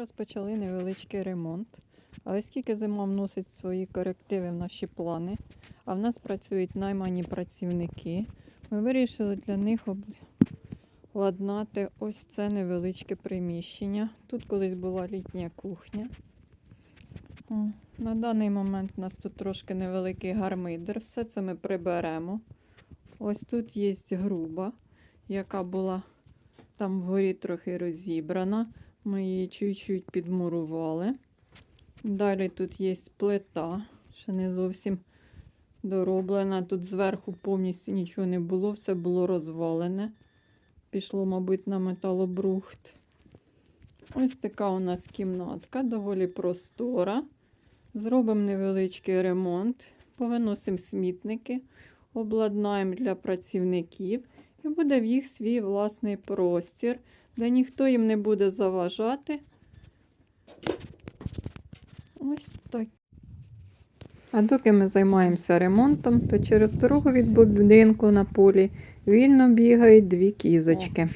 Розпочали невеличкий ремонт. А оскільки зима вносить свої корективи в наші плани, а в нас працюють наймані працівники, ми вирішили для них обладнати ось це невеличке приміщення. Тут колись була літня кухня. На даний момент у нас тут трошки невеликий гармидер. Все це ми приберемо. Ось тут є груба, яка була там вгорі трохи розібрана. Ми її чуть-чуть підмурували. Далі тут є плита, ще не зовсім дороблена. Тут зверху повністю нічого не було, все було розвалене. Пішло, мабуть, на металобрухт. Ось така у нас кімнатка, доволі простора. Зробимо невеличкий ремонт, повиносимо смітники, обладнаємо для працівників і буде в їх свій власний простір, де ніхто їм не буде заважати. Ось так. А доки ми займаємося ремонтом, то через дорогу від будинку на полі вільно бігають дві кізочки.